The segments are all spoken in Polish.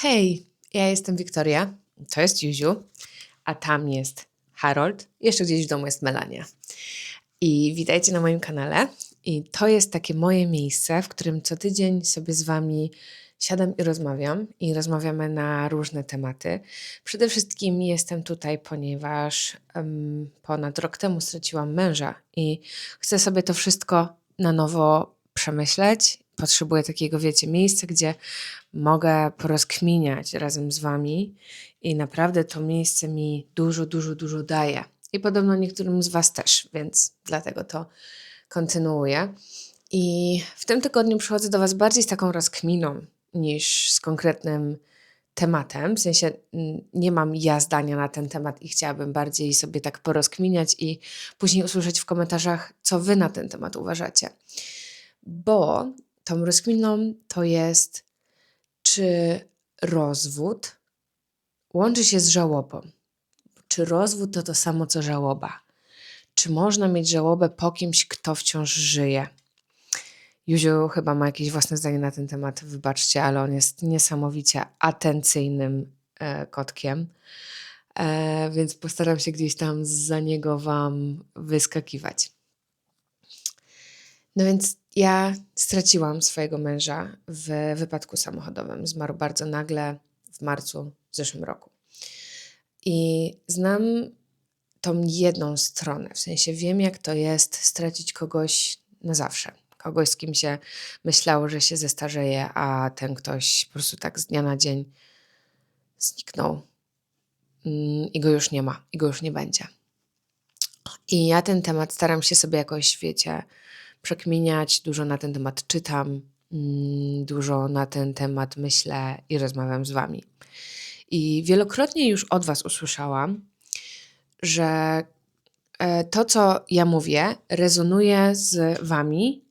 Hej, ja jestem Wiktoria, to jest Juziu, a tam jest Harold, jeszcze gdzieś w domu jest Melania. I witajcie na moim kanale. I to jest takie moje miejsce, w którym co tydzień sobie z Wami siadam i rozmawiam. I rozmawiamy na różne tematy. Przede wszystkim jestem tutaj, ponieważ em, ponad rok temu straciłam męża i chcę sobie to wszystko na nowo przemyśleć. Potrzebuję takiego, wiecie, miejsca, gdzie mogę porozkminiać razem z Wami i naprawdę to miejsce mi dużo, dużo, dużo daje. I podobno niektórym z Was też, więc dlatego to kontynuuję. I w tym tygodniu przychodzę do Was bardziej z taką rozkminą niż z konkretnym tematem. W sensie nie mam ja zdania na ten temat i chciałabym bardziej sobie tak porozkminiać i później usłyszeć w komentarzach, co Wy na ten temat uważacie. Bo tą rozkminą to jest, czy rozwód łączy się z żałobą. Czy rozwód to to samo co żałoba? Czy można mieć żałobę po kimś, kto wciąż żyje? Juziu chyba ma jakieś własne zdanie na ten temat, wybaczcie, ale on jest niesamowicie atencyjnym e, kotkiem, e, więc postaram się gdzieś tam za niego Wam wyskakiwać. No więc ja straciłam swojego męża w wypadku samochodowym. Zmarł bardzo nagle w marcu w zeszłym roku. I znam tą jedną stronę, w sensie wiem, jak to jest stracić kogoś na zawsze. Kogoś, z kim się myślało, że się zestarzeje, a ten ktoś po prostu tak z dnia na dzień zniknął mm, i go już nie ma, i go już nie będzie. I ja ten temat staram się sobie jakoś, wiecie, przekminiać, dużo na ten temat czytam, mm, dużo na ten temat myślę i rozmawiam z Wami. I wielokrotnie już od Was usłyszałam, że e, to, co ja mówię, rezonuje z Wami,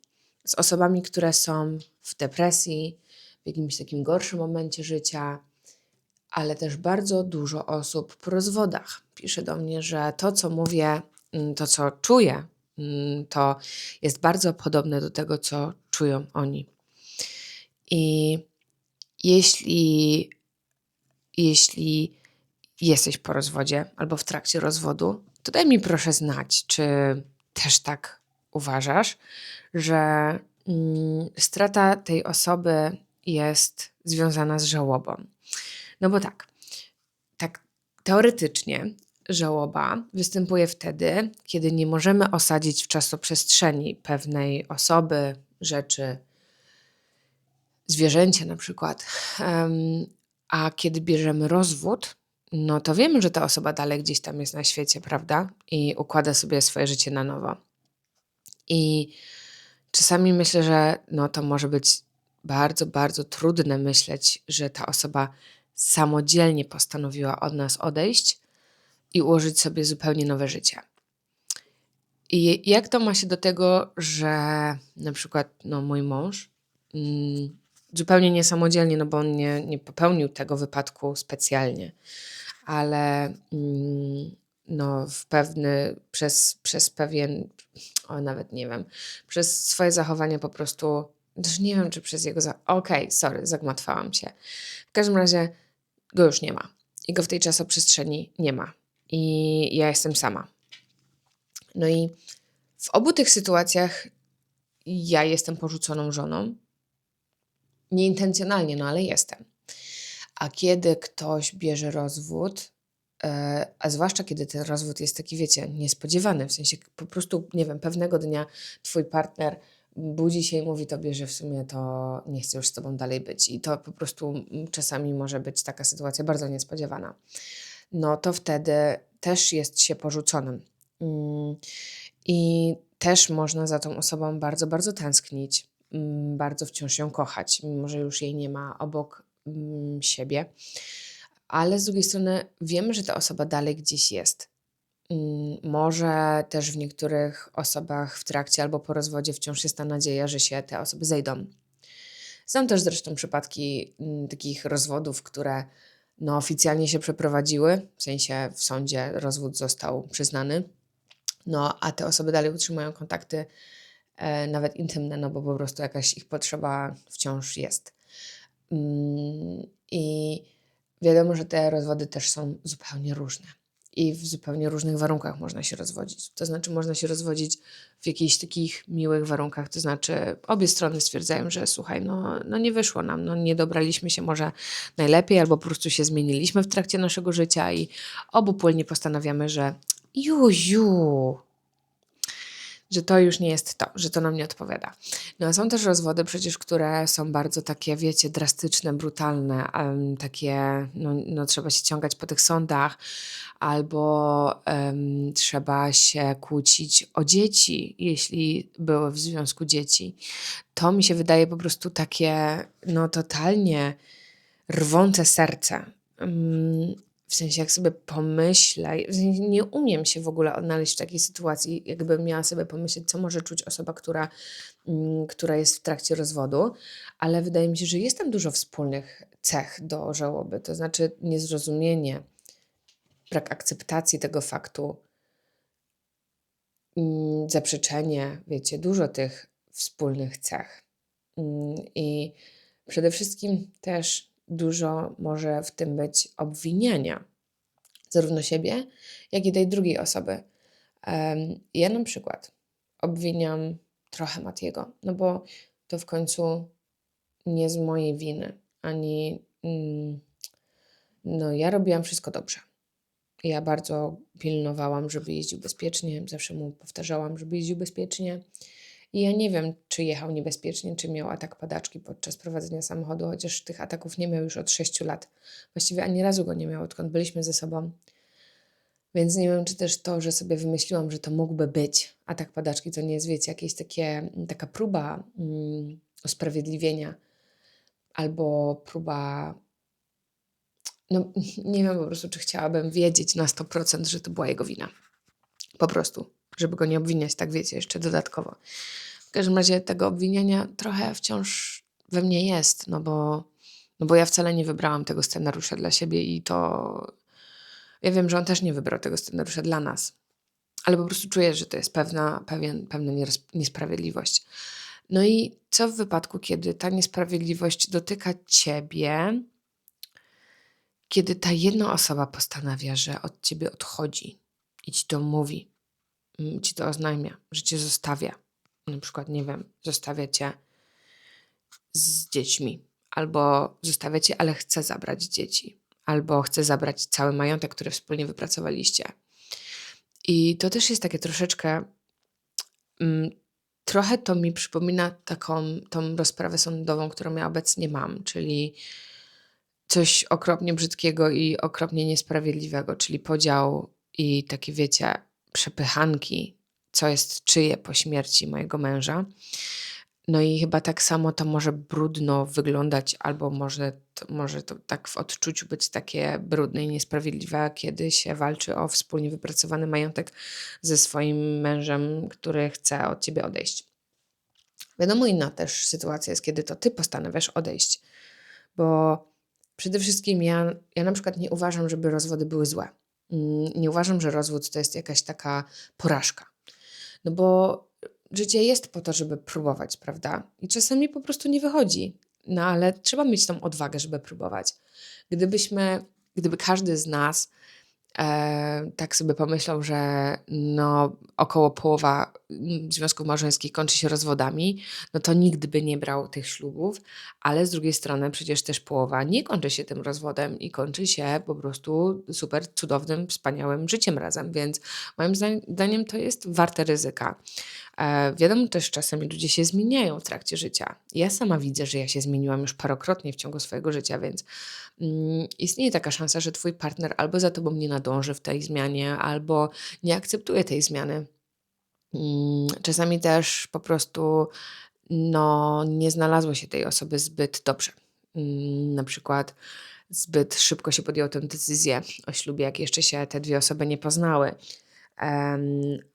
z osobami, które są w depresji, w jakimś takim gorszym momencie życia, ale też bardzo dużo osób po rozwodach pisze do mnie, że to, co mówię, mm, to, co czuję, to jest bardzo podobne do tego, co czują oni. I jeśli, jeśli jesteś po rozwodzie albo w trakcie rozwodu, to daj mi proszę znać, czy też tak uważasz, że mm, strata tej osoby jest związana z żałobą. No bo tak, tak teoretycznie żałoba występuje wtedy, kiedy nie możemy osadzić w czasoprzestrzeni pewnej osoby, rzeczy, zwierzęcia na przykład. A kiedy bierzemy rozwód, no to wiemy, że ta osoba dalej gdzieś tam jest na świecie, prawda? I układa sobie swoje życie na nowo. I czasami myślę, że no to może być bardzo, bardzo trudne myśleć, że ta osoba samodzielnie postanowiła od nas odejść i ułożyć sobie zupełnie nowe życie. I jak to ma się do tego, że na przykład no, mój mąż mm, zupełnie niesamodzielnie, no bo on nie, nie popełnił tego wypadku specjalnie, ale mm, no, w pewny, przez, przez pewien, o nawet nie wiem, przez swoje zachowanie po prostu, też nie wiem, czy przez jego, za... okej, okay, sorry, zagmatwałam się. W każdym razie go już nie ma i go w tej czasoprzestrzeni nie ma i ja jestem sama. No i w obu tych sytuacjach ja jestem porzuconą żoną, nieintencjonalnie, no ale jestem. A kiedy ktoś bierze rozwód, e, a zwłaszcza kiedy ten rozwód jest taki, wiecie, niespodziewany, w sensie po prostu, nie wiem, pewnego dnia twój partner budzi się i mówi tobie, że w sumie to nie chce już z tobą dalej być. I to po prostu czasami może być taka sytuacja bardzo niespodziewana. No to wtedy też jest się porzuconym. Mm, I też można za tą osobą bardzo, bardzo tęsknić, mm, bardzo wciąż ją kochać, mimo że już jej nie ma obok mm, siebie. Ale z drugiej strony wiemy, że ta osoba dalej gdzieś jest. Może też w niektórych osobach w trakcie albo po rozwodzie wciąż jest ta nadzieja, że się te osoby zejdą. Są też zresztą przypadki takich rozwodów, które no, oficjalnie się przeprowadziły, w sensie w sądzie rozwód został przyznany, no a te osoby dalej utrzymują kontakty e, nawet intymne, no bo po prostu jakaś ich potrzeba wciąż jest. Mm, I wiadomo, że te rozwody też są zupełnie różne i w zupełnie różnych warunkach można się rozwodzić. To znaczy, można się rozwodzić w jakichś takich miłych warunkach, to znaczy, obie strony stwierdzają, że słuchaj, no, no nie wyszło nam, no nie dobraliśmy się może najlepiej, albo po prostu się zmieniliśmy w trakcie naszego życia i obu płynnie postanawiamy, że juju, że to już nie jest to, że to nam nie odpowiada. No a są też rozwody przecież, które są bardzo takie, wiecie, drastyczne, brutalne, um, takie, no, no trzeba się ciągać po tych sądach, albo um, trzeba się kłócić o dzieci, jeśli były w związku dzieci. To mi się wydaje po prostu takie, no totalnie rwące serce. Um, w sensie, jak sobie pomyślę, nie umiem się w ogóle odnaleźć w takiej sytuacji, jakbym miała sobie pomyśleć, co może czuć osoba, która, mm, która jest w trakcie rozwodu, ale wydaje mi się, że jest tam dużo wspólnych cech do żałoby, to znaczy niezrozumienie, brak akceptacji tego faktu, mm, zaprzeczenie, wiecie, dużo tych wspólnych cech. Mm, I przede wszystkim też dużo może w tym być obwiniania zarówno siebie, jak i tej drugiej osoby. Ja na przykład obwiniam trochę Matiego, no bo to w końcu nie z mojej winy, ani mm, no ja robiłam wszystko dobrze. Ja bardzo pilnowałam, żeby jeździł bezpiecznie, zawsze mu powtarzałam, żeby jeździł bezpiecznie. I ja nie wiem, czy jechał niebezpiecznie, czy miał atak padaczki podczas prowadzenia samochodu, chociaż tych ataków nie miał już od 6 lat. Właściwie ani razu go nie miał, odkąd byliśmy ze sobą. Więc nie wiem, czy też to, że sobie wymyśliłam, że to mógłby być atak padaczki, to nie jest, wiecie, jakieś takie, taka próba mm, usprawiedliwienia albo próba. No, nie wiem po prostu, czy chciałabym wiedzieć na 100%, że to była jego wina. Po prostu, żeby go nie obwiniać, tak wiecie, jeszcze dodatkowo. W każdym razie tego obwiniania trochę wciąż we mnie jest, no bo, no bo ja wcale nie wybrałam tego scenariusza dla siebie i to. Ja wiem, że on też nie wybrał tego scenariusza dla nas, ale po prostu czuję, że to jest pewna, pewien, pewna niesprawiedliwość. No i co w wypadku, kiedy ta niesprawiedliwość dotyka ciebie, kiedy ta jedna osoba postanawia, że od ciebie odchodzi i ci to mówi, ci to oznajmia, że cię zostawia, na przykład, nie wiem, zostawia cię z dziećmi, albo zostawia cię, ale chce zabrać dzieci, albo chce zabrać cały majątek, który wspólnie wypracowaliście. I to też jest takie troszeczkę. Mm, trochę to mi przypomina taką tą rozprawę sądową, którą ja obecnie mam, czyli coś okropnie brzydkiego i okropnie niesprawiedliwego, czyli podział i takie, wiecie, przepychanki co jest czyje po śmierci mojego męża. No i chyba tak samo to może brudno wyglądać, albo może to, może to tak w odczuciu być takie brudne i niesprawiedliwe, kiedy się walczy o wspólnie wypracowany majątek ze swoim mężem, który chce od ciebie odejść. Wiadomo, inna też sytuacja jest, kiedy to ty postanawiasz odejść, bo przede wszystkim ja, ja na przykład nie uważam, żeby rozwody były złe. Mm, nie uważam, że rozwód to jest jakaś taka porażka. No bo życie jest po to, żeby próbować, prawda? I czasami po prostu nie wychodzi. No ale trzeba mieć tą odwagę, żeby próbować. Gdybyśmy, gdyby każdy z nas e, tak sobie pomyślał, że no, około połowa mm, związków małżeńskich kończy się rozwodami, no to nigdy by nie brał tych ślubów, ale z drugiej strony przecież też połowa nie kończy się tym rozwodem i kończy się po prostu super cudownym, wspaniałym życiem razem, więc moim zdaniem to jest warte ryzyka. E, wiadomo też, czasami ludzie się zmieniają w trakcie życia. Ja sama widzę, że ja się zmieniłam już parokrotnie w ciągu swojego życia, więc mm, istnieje taka szansa, że twój partner albo za tobą nie nadąży w tej zmianie, albo nie akceptuje tej zmiany. Mm, czasami też po prostu no, nie znalazło się tej osoby zbyt dobrze. Mm, na przykład zbyt szybko się podjęło tę decyzję o ślubie, jak jeszcze się te dwie osoby nie poznały.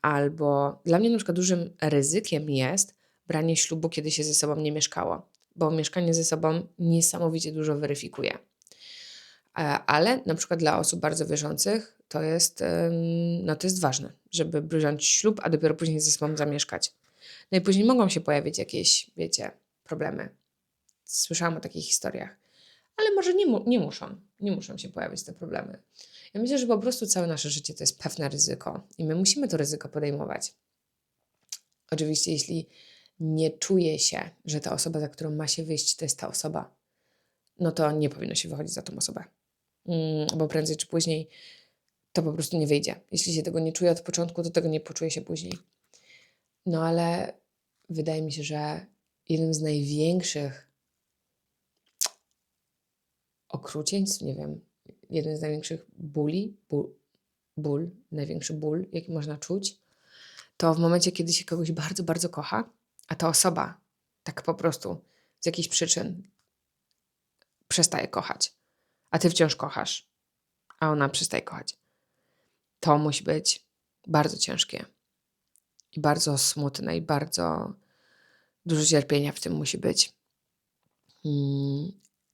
Albo dla mnie na przykład dużym ryzykiem jest branie ślubu, kiedy się ze sobą nie mieszkało, bo mieszkanie ze sobą niesamowicie dużo weryfikuje. E, ale na przykład dla osób bardzo wierzących to jest, no to jest ważne, żeby wziąć ślub, a dopiero później ze sobą zamieszkać. No i później mogą się pojawić jakieś, wiecie, problemy. Słyszałam o takich historiach. ale może nie, mu, nie muszą, nie muszą się pojawić te problemy. Ja myślę, że po prostu całe nasze życie to jest pewne ryzyko i my musimy to ryzyko podejmować. Oczywiście, jeśli nie czuje się, że ta osoba, za którą ma się wyjść, to jest ta osoba, no to nie powinno się wychodzić za tą osobę. Mm, bo prędzej czy później to po prostu nie wyjdzie. Jeśli się tego nie czuje od początku, to tego nie poczuje się później. No ale wydaje mi się, że jednym z największych okrucieństw, nie wiem, jeden z największych bóli, ból, ból, największy ból, jaki można czuć, to w momencie, kiedy się kogoś bardzo, bardzo kocha, a ta osoba tak po prostu z jakichś przyczyn przestaje kochać, a ty wciąż kochasz, a ona przestaje kochać. To musi być bardzo ciężkie i bardzo smutne i bardzo dużo cierpienia w tym musi być. Mm,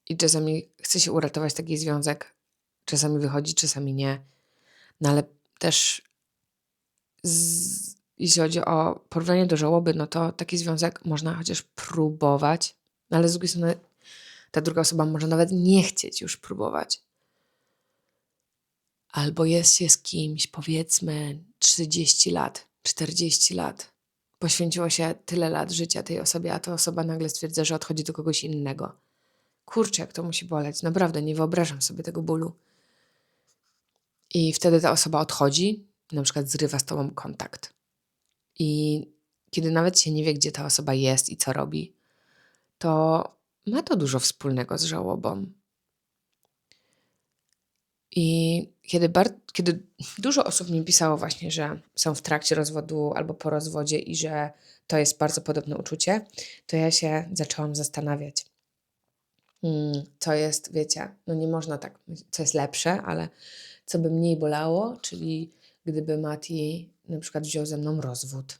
I czasami chce się uratować taki związek, czasami wychodzi, czasami nie. No ale też z, jeśli chodzi o porównanie do żałoby, no to taki związek można chociaż próbować, no ale z drugiej strony ta druga osoba może nawet nie chcieć już próbować. Albo jest się z kimś, powiedzmy, 30 lat, 40 lat. Poświęciło się tyle lat życia tej osobie, a ta osoba nagle stwierdza, że odchodzi do kogoś innego. Kurczę, jak to musi boleć. Naprawdę nie wyobrażam sobie tego bólu. I wtedy ta osoba odchodzi, na przykład zrywa z tobą kontakt. I kiedy nawet się nie wie, gdzie ta osoba jest i co robi, to ma to dużo wspólnego z żałobą. I kiedy, kiedy dużo osób mi pisało właśnie, że są w trakcie rozwodu albo po rozwodzie i że to jest bardzo podobne uczucie, to ja się zaczęłam zastanawiać, co jest, wiecie, no nie można tak, co jest lepsze, ale co by mniej bolało, czyli gdyby Mati na przykład wziął ze mną rozwód,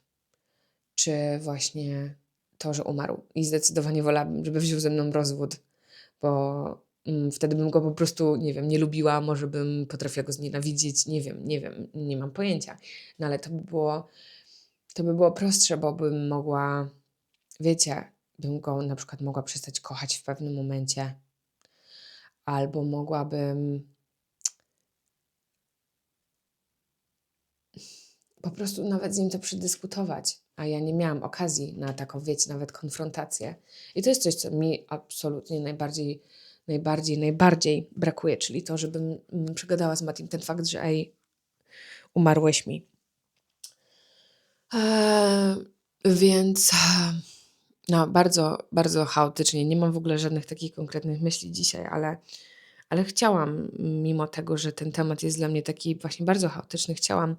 czy właśnie to, że umarł. I zdecydowanie wolałabym, żeby wziął ze mną rozwód, bo mm, wtedy bym go po prostu, nie wiem, nie lubiła, może bym potrafiła go znienawidzieć, nie wiem, nie wiem, nie mam pojęcia. No ale to by było, to by było prostsze, bo bym mogła, wiecie, bym go na przykład mogła przestać kochać w pewnym momencie, albo mogłabym po prostu nawet z nim to przedyskutować, a ja nie miałam okazji na taką, wiecie, nawet konfrontację. I to jest coś, co mi absolutnie najbardziej, najbardziej, najbardziej brakuje, czyli to, żebym mm, przegadała z Matim ten fakt, że ej, umarłeś mi. Eee, więc no, bardzo, bardzo chaotycznie. Nie mam w ogóle żadnych takich konkretnych myśli dzisiaj, ale, ale chciałam, mimo tego, że ten temat jest dla mnie taki właśnie bardzo chaotyczny, chciałam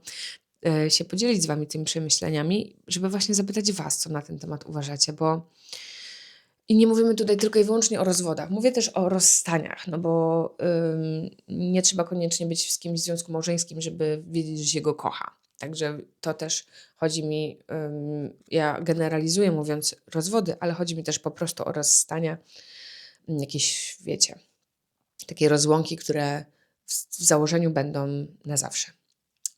E, się podzielić z Wami tymi przemyśleniami, żeby właśnie zapytać Was, co na ten temat uważacie, bo i nie mówimy tutaj tylko i wyłącznie o rozwodach, mówię też o rozstaniach, no bo ym, nie trzeba koniecznie być z kimś w związku małżeńskim, żeby wiedzieć, że się go kocha. Także to też chodzi mi, ja generalizuję mówiąc rozwody, ale chodzi mi też po prostu o rozstania, jakieś, wiecie, takie rozłąki, które w, założeniu będą na zawsze.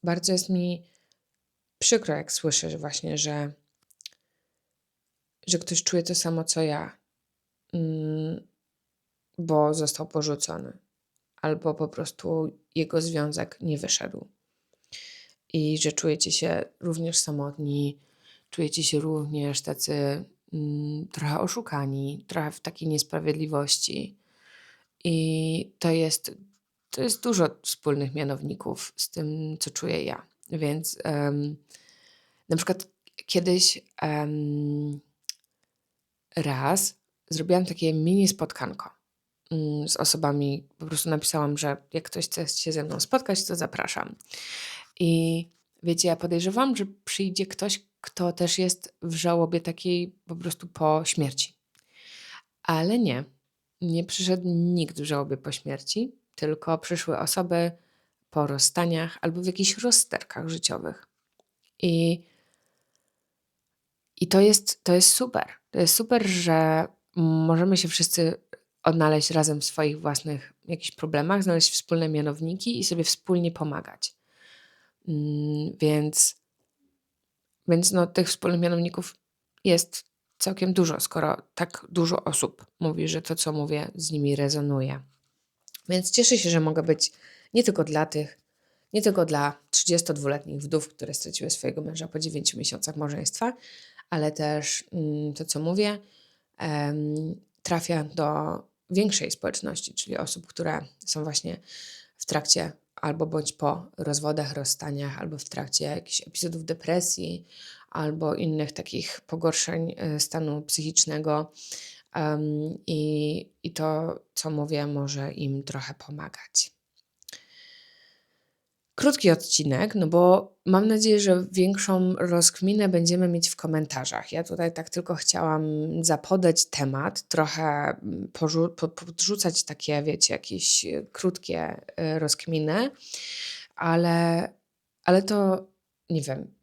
Bardzo jest mi przykro, jak słyszę właśnie, że, że ktoś czuje to samo co ja, mm, bo został porzucony, albo po prostu jego związek nie wyszedł. I że czujecie się również samotni, czujecie się również tacy mm, trochę oszukani, trochę w takiej niesprawiedliwości. I to jest, to jest dużo wspólnych mianowników z tym, co czuję ja. Więc um, na przykład kiedyś um, raz zrobiłam takie mini spotkanko um, z osobami. Po prostu napisałam, że jak ktoś chce się ze mną spotkać, to zapraszam. I wiecie, ja podejrzewam, że przyjdzie ktoś, kto też jest w żałobie takiej po prostu po śmierci. Ale nie, nie przyszedł nikt w żałobie po śmierci, tylko przyszły osoby po rozstaniach albo w jakichś rozsterkach życiowych. I, i to, jest, to jest super. To jest super, że możemy się wszyscy odnaleźć razem w swoich własnych jakichś problemach, znaleźć wspólne mianowniki i sobie wspólnie pomagać. Mm, więc, więc no, tych wspólnych mianowników jest całkiem dużo, skoro tak dużo osób mówi, że to, co mówię, z nimi rezonuje. Więc cieszę się, że mogę być nie tylko dla tych, nie tylko dla 32-letnich wdów, które straciły swojego męża po 9 miesiącach małżeństwa, ale też mm, to, co mówię, trafia do większej społeczności, czyli osób, które są właśnie w trakcie albo bądź po rozwodach, rozstaniach, albo w trakcie jakichś epizodów depresji, albo innych takich pogorszeń e, stanu psychicznego. Em, i, I to, co mówię, może im trochę pomagać. Krótki odcinek, no bo mam nadzieję, że większą rozkminę będziemy mieć w komentarzach. Ja tutaj tak tylko chciałam zapodać temat, trochę mm, podrzucać takie, wiecie, jakieś e, krótkie e, rozkminy, ale, ale to nie wiem.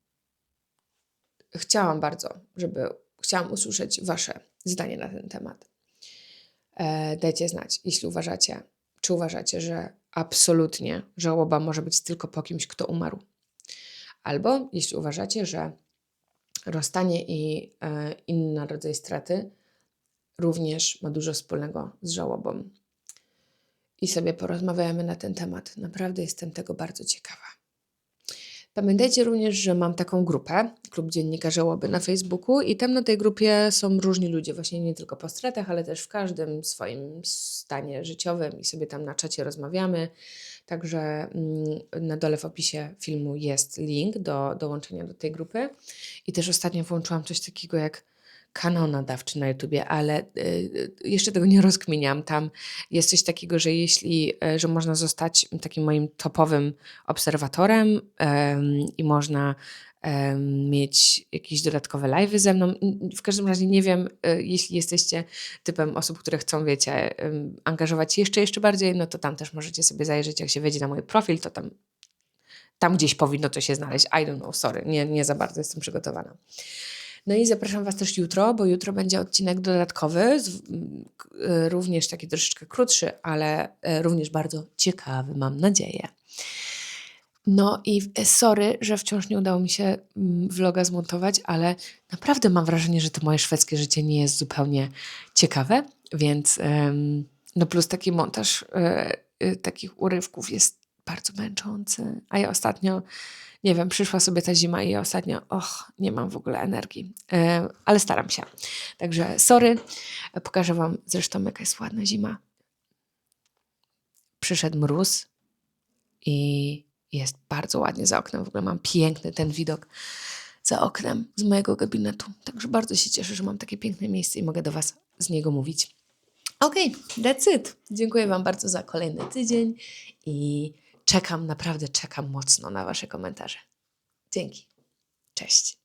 Chciałam bardzo, żeby chciałam usłyszeć Wasze zdanie na ten temat. E, dajcie znać, jeśli uważacie, czy uważacie, że absolutnie żałoba może być tylko po kimś, kto umarł. Albo jeśli uważacie, że rozstanie i e, inny rodzaj straty również ma dużo wspólnego z żałobą. I sobie porozmawiamy na ten temat. Naprawdę jestem tego bardzo ciekawa. Pamiętajcie również, że mam taką grupę, Klub Dziennika Żałoby na Facebooku i tam na tej grupie są różni ludzie, właśnie nie tylko po stratach, ale też w każdym swoim stanie życiowym i sobie tam na czacie rozmawiamy. Także mm, na dole w opisie filmu jest link do dołączenia do tej grupy. I też ostatnio włączyłam coś takiego jak kanał nadawczy na YouTubie, ale y, jeszcze tego nie rozkminiam. Tam jest coś takiego, że jeśli, e, że można zostać takim moim topowym obserwatorem em, i można mieć jakieś dodatkowe live'y ze mną. W każdym razie nie wiem, e, jeśli jesteście typem osób, które chcą, wiecie, angażować się jeszcze, jeszcze bardziej, no to tam też możecie sobie zajrzeć, jak się wejdzie na mój profil, to tam tam gdzieś powinno to się znaleźć. I don't know, sorry, nie, nie za bardzo jestem przygotowana. No i zapraszam Was też jutro, bo jutro będzie odcinek dodatkowy, e, również taki troszeczkę krótszy, ale e, również bardzo ciekawy, mam nadzieję. No i e, sorry, że wciąż nie udało mi się mm, vloga zmontować, ale naprawdę mam wrażenie, że to moje szwedzkie życie nie jest zupełnie ciekawe, więc no plus taki montaż takich urywków jest bardzo męczący. A ja ostatnio, nie wiem, przyszła sobie ta zima i ja ostatnio, och, nie mam w ogóle energii, e, ale staram się. Także sorry, pokażę Wam zresztą jaka jest ładna zima. Przyszedł mróz i jest bardzo ładnie za oknem. W ogóle mam piękny ten widok za oknem z mojego gabinetu. Także bardzo się cieszę, że mam takie piękne miejsce i mogę do Was z niego mówić. Okej, that's it. Dziękuję Wam bardzo za kolejny tydzień i czekam, naprawdę czekam mocno na Wasze komentarze. Dzięki. Cześć.